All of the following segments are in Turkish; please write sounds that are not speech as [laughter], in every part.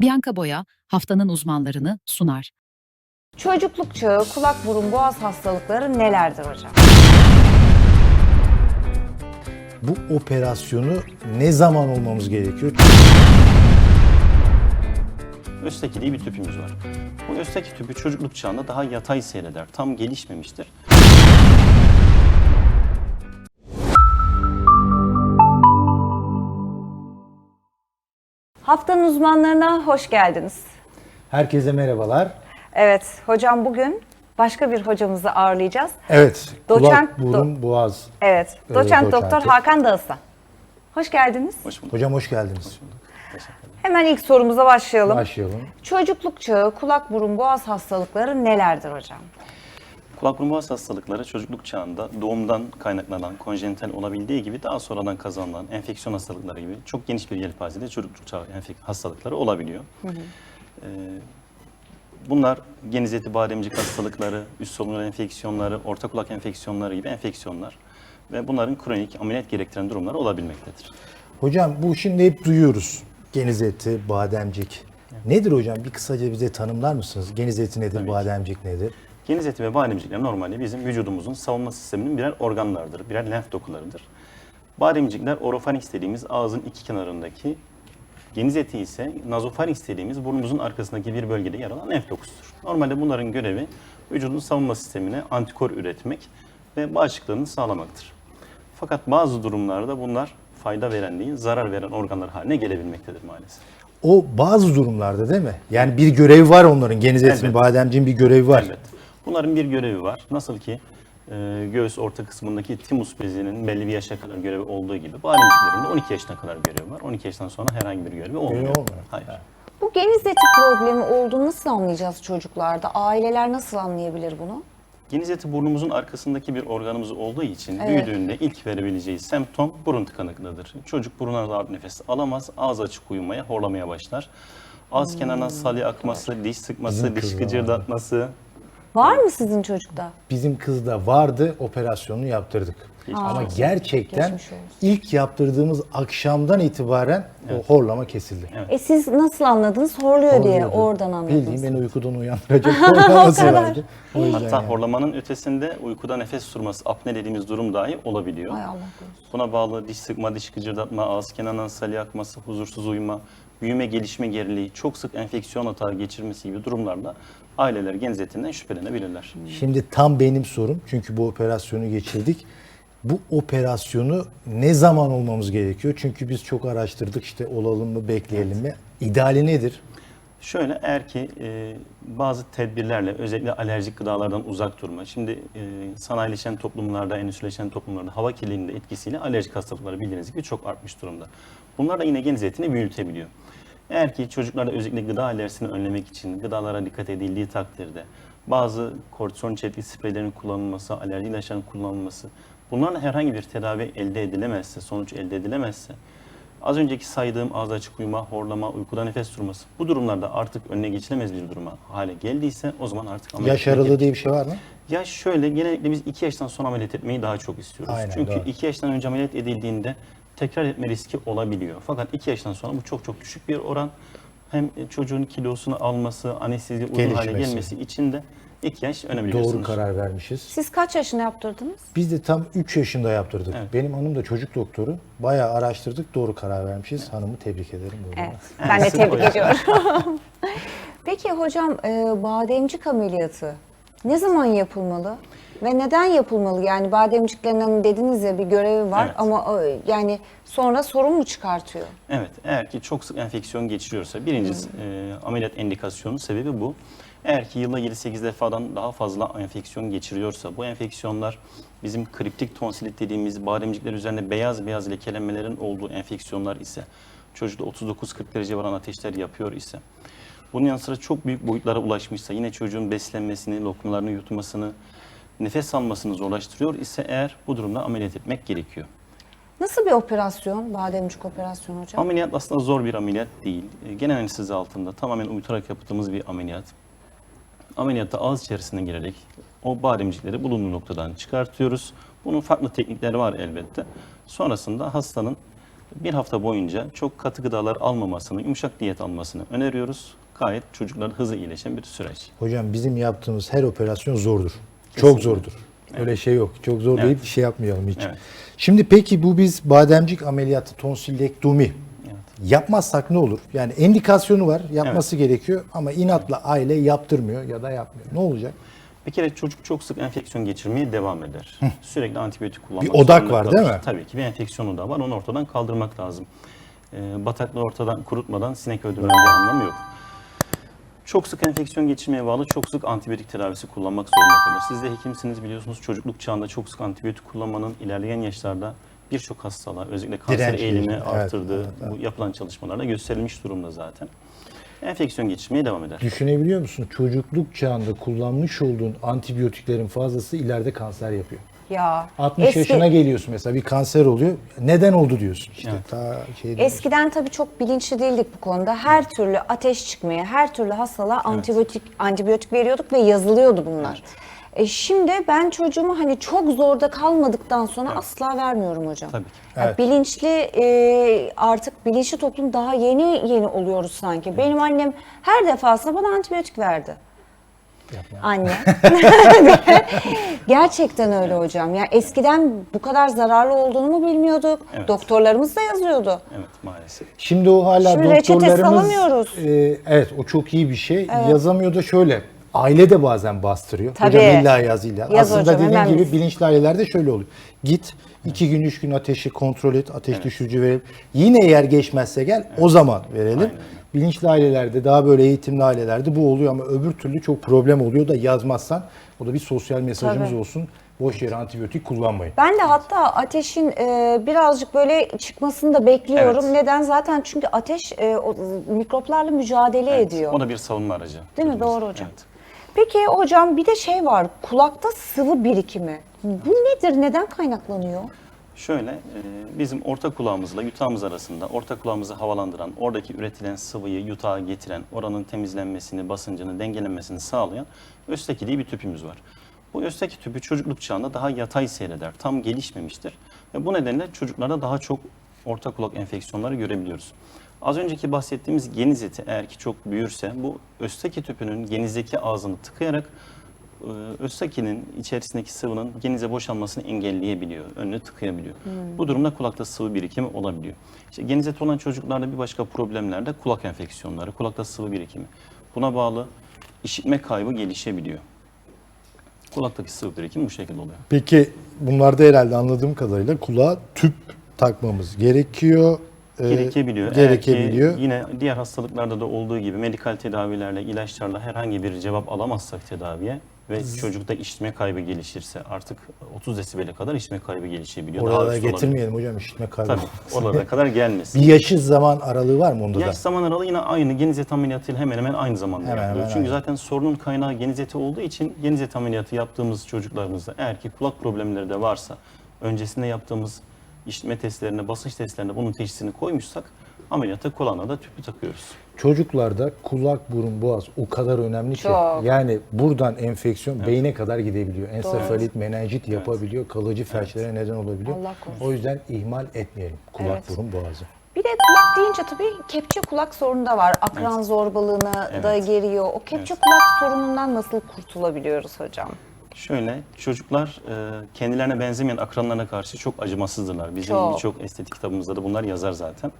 Bianca Boya haftanın uzmanlarını sunar. Çocukluk çağı kulak burun boğaz hastalıkları nelerdir hocam? Bu operasyonu ne zaman olmamız gerekiyor? Östaki diye bir tüpümüz var. Bu östaki tüpü çocukluk çağında daha yatay seyreder. Tam gelişmemiştir. Haftanın uzmanlarına hoş geldiniz. Herkese merhabalar. Evet hocam bugün başka bir hocamızı ağırlayacağız. Evet, Doçent kulak, burun, boğaz. Evet, Ee, doçent doçenti. doktor Hakan Dağıslan. Hoş geldiniz. Hoş bulduk. Hocam hoş geldiniz. Ederim. Hemen ilk sorumuza başlayalım. Başlayalım. Çocukluk çağı kulak burun boğaz hastalıkları nelerdir hocam? Kulak burun boğaz hastalıkları çocukluk çağında doğumdan kaynaklanan konjenital olabildiği gibi daha sonradan kazanılan enfeksiyon hastalıkları gibi çok geniş bir yelpazede çocukluk çağı enfek- hastalıkları olabiliyor. Ee, bunlar geniz eti bademcik hastalıkları, üst solunum enfeksiyonları, orta kulak enfeksiyonları gibi enfeksiyonlar ve bunların kronik ameliyat gerektiren durumlar olabilmektedir. Hocam bu şimdi hep duyuyoruz. Geniz eti, bademcik. Nedir hocam? Bir kısaca bize tanımlar mısınız? Geniz eti nedir, Tabii ki. bademcik nedir? Geniz eti ve bademcikler normalde bizim vücudumuzun savunma sisteminin birer organlardır, birer lenf dokularıdır. Bademcikler orofarinks dediğimiz ağzın iki kenarındaki, geniz eti ise nazofarinks dediğimiz burnumuzun arkasındaki bir bölgede yer alan lenf dokusudur. Normalde bunların görevi vücudun savunma sistemine antikor üretmek ve bağışıklığını sağlamaktır. Fakat bazı durumlarda bunlar fayda veren değil, zarar veren organlar haline gelebilmektedir maalesef. O bazı durumlarda değil mi? Yani bir görevi var onların. Geniz etinin, Elbette. bademciğin bir görevi var. Evet. Bunların bir görevi var. Nasıl ki e, göğüs orta kısmındaki timus bezinin belli bir yaşa kadar görevi olduğu gibi bademciklerin de 12 yaşına kadar görevi var. 12 yaştan sonra herhangi bir görevi olmuyor. olmuyor. Hayır. Bu geniz eti problemi olduğunu nasıl anlayacağız çocuklarda? Aileler nasıl anlayabilir bunu? Geniz eti burnumuzun arkasındaki bir organımız olduğu için Evet. büyüdüğünde ilk verebileceği semptom burun tıkanıklığıdır. Çocuk buruna rahat nefes alamaz, ağzı açık uyumaya, horlamaya başlar. Ağız kenarından salya akması, diş sıkması, Bizim diş kızda gıcırdatması, Var mı sizin çocukta? Bizim kızda vardı, operasyonunu yaptırdık. Ama gerçekten Geçmiş olsun. ilk yaptırdığımız akşamdan itibaren o horlama kesildi. E siz nasıl anladınız? Horluyor diye Horluyordu. oradan anladınız. Bildiğin beni uykudan [laughs] uyandıracak horlaması kadar. vardı. O yüzden Hatta yani. horlamanın ötesinde uykuda nefes tutması, apne dediğimiz durum dahi olabiliyor. Ay Allah korusun. Buna bağlı diş sıkma, diş gıcırdatma, ağız kenarından salya akması, huzursuz uyuma, büyüme, gelişme geriliği, çok sık enfeksiyon hata geçirmesi gibi durumlarda aileler geniz etinden şüphelenebilirler. Şimdi tam benim sorum çünkü bu operasyonu geçirdik. Bu operasyonu ne zaman olmamız gerekiyor? Çünkü biz çok araştırdık işte olalım mı bekleyelim mi? İdeali nedir? Şöyle eğer ki e, bazı tedbirlerle özellikle alerjik gıdalardan uzak durma. Şimdi e, sanayileşen toplumlarda, endüstrileşen toplumlarda hava kirliliğinin de etkisiyle alerjik hastalıkları bildiğiniz gibi çok artmış durumda. Bunlar da yine geniz etini büyütebiliyor. Eğer ki çocuklarda özellikle gıda alerjisini önlemek için gıdalara dikkat edildiği takdirde bazı kortizon içerikli spreylerin kullanılması, alerji ilaçlarının kullanılması bunlarla herhangi bir tedavi elde edilemezse, sonuç elde edilemezse Az önceki saydığım ağız açık uyuma, horlama, uykuda nefes durması bu durumlarda artık önüne geçilemez bir duruma hale geldiyse o zaman artık ameliyat Yaş aralığı diye bir şey var mı? Ya şöyle genellikle biz 2 yaştan sonra ameliyat etmeyi daha çok istiyoruz. Aynen, Çünkü doğru. 2 yaştan önce ameliyat edildiğinde tekrar etme riski olabiliyor. Fakat 2 yaştan sonra bu çok çok düşük bir oran. Hem çocuğun kilosunu alması, anestezi uzun hale Gelişmesi. gelmesi için de 2 yaş önemli bir Doğru sınır. karar vermişiz. Siz kaç yaşında yaptırdınız? Biz de tam 3 yaşında yaptırdık. Evet. Benim hanım da çocuk doktoru. Bayağı araştırdık, doğru karar vermişiz. Hanımı tebrik ederim. Evet. Ben de tebrik ediyorum. [laughs] Peki hocam e, bademcik ameliyatı ne zaman yapılmalı? Ve neden yapılmalı? Yani bademciklerin hani dediniz ya bir görevi var Evet. ama yani sonra sorun mu çıkartıyor? Evet, eğer ki çok sık enfeksiyon geçiriyorsa birincisi e, ameliyat endikasyonu sebebi bu. Eğer ki yılda 7-8 defadan daha fazla enfeksiyon geçiriyorsa bu enfeksiyonlar bizim kriptik tonsilit dediğimiz bademcikler üzerinde beyaz beyaz lekelenmelerin olduğu enfeksiyonlar ise çocukta 39-40 derece varan ateşler yapıyor ise bunun yanı sıra çok büyük boyutlara ulaşmışsa yine çocuğun beslenmesini, lokmalarını yutmasını, nefes almasını zorlaştırıyor ise eğer bu durumda ameliyat etmek gerekiyor. Nasıl bir operasyon? Bademcik operasyonu hocam? Ameliyat aslında zor bir ameliyat değil. E, Genel anestezi altında tamamen uyutarak yaptığımız bir ameliyat. Ameliyatta ağız içerisine girerek o bademcikleri bulunduğu noktadan çıkartıyoruz. Bunun farklı teknikleri var elbette. Sonrasında hastanın Bir hafta boyunca çok katı gıdalar almamasını, yumuşak diyet almasını öneriyoruz. Gayet çocukların hızlı iyileşen bir süreç. Hocam bizim yaptığımız her operasyon zordur. Çok zordur. Öyle şey yok. Çok zor deyip bir şey yapmayalım hiç. Evet. Şimdi peki bu biz bademcik ameliyatı tonsillektomi yapmazsak ne olur? Yani endikasyonu var, yapması gerekiyor ama inatla aile yaptırmıyor ya da yapmıyor. Ne olacak? Bir kere çocuk çok sık enfeksiyon geçirmeye devam eder. Sürekli antibiyotik kullanmak Bir odak var, kalır. değil mi? Tabii ki bir enfeksiyonu da var. Onu ortadan kaldırmak lazım. Ee, bataklığı ortadan kurutmadan sinek öldürmenin bir anlamı yok. Çok sık enfeksiyon geçirmeye bağlı çok sık antibiyotik tedavisi kullanmak zorunda kalır. Siz de hekimsiniz biliyorsunuz çocukluk çağında çok sık antibiyotik kullanmanın ilerleyen yaşlarda birçok hastalığa özellikle kanser Direnç eğilimi. Evet, arttırdığı evet, bu yapılan çalışmalarda gösterilmiş durumda zaten. Enfeksiyon geçirmeye devam eder. Düşünebiliyor musun? Çocukluk çağında kullanmış olduğun antibiyotiklerin fazlası ileride kanser yapıyor. Ya 60 eski- yaşına geliyorsun mesela bir kanser oluyor. Neden oldu diyorsun işte. Evet. Ta şey Eskiden tabii çok bilinçli değildik bu konuda. Her türlü ateş çıkmaya, her türlü hastalığa antibiyotik antibiyotik veriyorduk ve yazılıyordu bunlar. E şimdi ben çocuğumu hani çok zorda kalmadıktan sonra asla vermiyorum hocam. Tabii ki. Ya Evet. Bilinçli e, artık bilinçli toplum daha yeni yeni oluyoruz sanki. Benim annem her defasında bana antibiyotik verdi. Yapma. Anne. [laughs] Gerçekten öyle hocam. Ya eskiden bu kadar zararlı olduğunu mu bilmiyorduk? Evet. Doktorlarımız da yazıyordu. Evet maalesef. Şimdi o hala Şimdi reçete doktorlarımız salamıyoruz. e, evet o çok iyi bir şey. Yazamıyor da şöyle. Aile de bazen bastırıyor. Tabii. Hocam illa yaz illa. Yaz Aslında hocam, dediğin hemen gibi biz. bilinçli ailelerde şöyle oluyor. Git iki gün üç gün ateşi kontrol et. Ateş düşürücü verelim. Yine eğer geçmezse gel o zaman verelim. Bilinçli ailelerde daha böyle eğitimli ailelerde bu oluyor ama öbür türlü çok problem oluyor da yazmazsan o da bir sosyal mesajımız Tabii. olsun. Boş yere antibiyotik kullanmayın. Ben de hatta ateşin e, birazcık böyle çıkmasını da bekliyorum. Evet. Neden? Zaten çünkü ateş e, o, mikroplarla mücadele Evet, ediyor. O da bir savunma aracı. Değil mi? Doğru hocam. Evet. Peki hocam bir de şey var. Kulakta sıvı birikimi. Bu nedir? Neden kaynaklanıyor? Şöyle, e, bizim orta kulağımızla yutağımız arasında orta kulağımızı havalandıran, oradaki üretilen sıvıyı yutağa getiren, oranın temizlenmesini, basıncını, dengelenmesini sağlayan östeki diye bir tüpümüz var. Bu östeki tüpü çocukluk çağında daha yatay seyreder, tam gelişmemiştir. Ve bu nedenle çocuklarda daha çok orta kulak enfeksiyonları görebiliyoruz. Az önceki bahsettiğimiz geniz eti eğer ki çok büyürse bu östeki tüpünün genizdeki ağzını tıkayarak e, Östakinin içerisindeki sıvının genize boşalmasını engelleyebiliyor, önünü tıkayabiliyor. Bu durumda kulakta sıvı birikimi olabiliyor. İşte genizet olan çocuklarda bir başka problemler de kulak enfeksiyonları, kulakta sıvı birikimi. Buna bağlı işitme kaybı gelişebiliyor. Kulaktaki sıvı birikim bu şekilde oluyor. Peki bunlarda herhalde anladığım kadarıyla kulağa tüp takmamız gerekiyor. Ee, Gerekebiliyor. Gerekebiliyor. Ki yine diğer hastalıklarda da olduğu gibi medikal tedavilerle, ilaçlarla herhangi bir cevap alamazsak tedaviye ve çocukta işitme kaybı gelişirse artık 30 desibele kadar işitme kaybı gelişebiliyor. Oralara üstü olabilir. getirmeyelim hocam işitme kaybı. Tabii oralara kadar gelmesin. Bir yaşı zaman aralığı var mı onda da? Yaş zaman aralığı yine aynı geniz et ameliyatıyla hemen hemen aynı zamanda Hemen yapılıyor. hemen Çünkü aynı. zaten sorunun kaynağı geniz eti olduğu için geniz et ameliyatı yaptığımız çocuklarımızda eğer ki kulak problemleri de varsa öncesinde yaptığımız işitme testlerine, basınç testlerine bunun teşhisini koymuşsak ameliyata kulağına da tüpü takıyoruz. Çocuklarda kulak, burun, boğaz o kadar önemli ki. Çok. Yani buradan enfeksiyon beyne kadar gidebiliyor. Ensefalit, menenjit yapabiliyor. Kalıcı felçlere neden olabiliyor. Allah korusun. O yüzden ihmal etmeyelim kulak, Evet. burun, boğazı. Bir de kulak deyince tabii kepçe kulak sorunu da var. Akran Evet. zorbalığına da Evet. giriyor. O kepçe Evet. kulak sorunundan nasıl kurtulabiliyoruz hocam? Şöyle çocuklar e, kendilerine benzemeyen akranlarına karşı çok acımasızdırlar. Bizim Çok. birçok estetik kitabımızda da bunlar yazar zaten.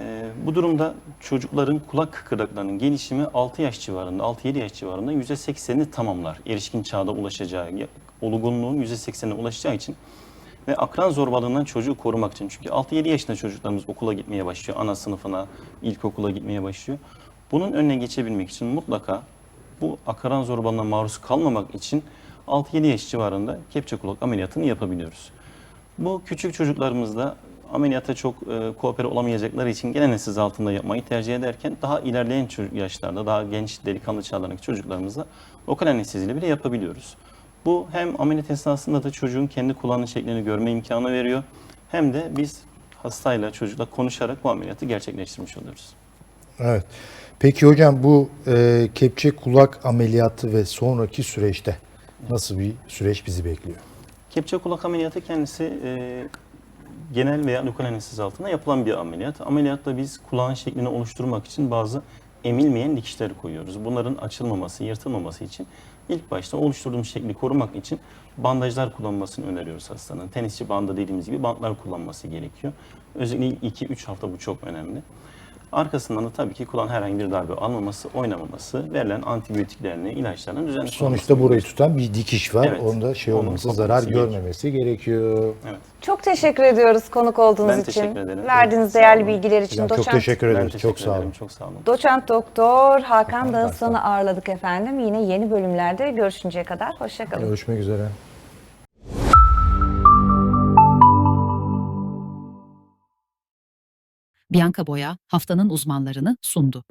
E, bu durumda çocukların kulak kıkırdaklarının gelişimi 6 yaş civarında, 6-7 yaş civarında %80'ini tamamlar. Erişkin çağda ulaşacağı, olgunluğun %80'ine ulaşacağı için ve akran zorbalığından çocuğu korumak için. Çünkü 6-7 yaşında çocuklarımız okula gitmeye başlıyor, ana sınıfına, ilkokula gitmeye başlıyor. Bunun önüne geçebilmek için mutlaka bu akran zorbalığına maruz kalmamak için 6-7 yaş civarında kepçe kulak ameliyatını yapabiliyoruz. Bu küçük çocuklarımızda ameliyata çok e, koopere olamayacakları için gene nesil altında yapmayı tercih ederken daha ilerleyen yaşlarda, daha genç delikanlı çağlarındaki çocuklarımızda lokal anesteziyle bile yapabiliyoruz. Bu hem ameliyat esnasında da çocuğun kendi kulağının şeklini görme imkanı veriyor. Hem de biz hastayla, çocukla konuşarak bu ameliyatı gerçekleştirmiş oluyoruz. Evet. Peki hocam bu e, kepçe kulak ameliyatı ve sonraki süreçte nasıl bir süreç bizi bekliyor? Kepçe kulak ameliyatı kendisi e, genel veya lokal anestezi altında yapılan bir ameliyat. Ameliyatta biz kulağın şeklini oluşturmak için bazı emilmeyen dikişler koyuyoruz. Bunların açılmaması, yırtılmaması için ilk başta oluşturduğumuz şekli korumak için bandajlar kullanmasını öneriyoruz hastanın. Tenisçi bandı dediğimiz gibi bantlar kullanması gerekiyor. Özellikle 2-3 hafta bu çok önemli. Arkasından da tabii ki kulağın herhangi bir darbe almaması, oynamaması, verilen antibiyotiklerini, ilaçlarını düzenli Sonuçta burayı tutan bir dikiş var. Evet. Onda şey Onun olması, zarar gerekiyor. görmemesi gerekiyor. Evet. Çok teşekkür ediyoruz konuk olduğunuz Ben için. teşekkür ederim. Verdiğiniz Sağ değerli bilgiler için. Çok Doçent- teşekkür Ben ederiz. teşekkür Çok sağ olun. ederim. Çok sağ olun. Doçent Doktor Hakan Hakan Dağıstan'ı ağırladık efendim. Yine yeni bölümlerde görüşünceye kadar. Hoşçakalın. Görüşmek üzere. Bianca Boya haftanın uzmanlarını sundu.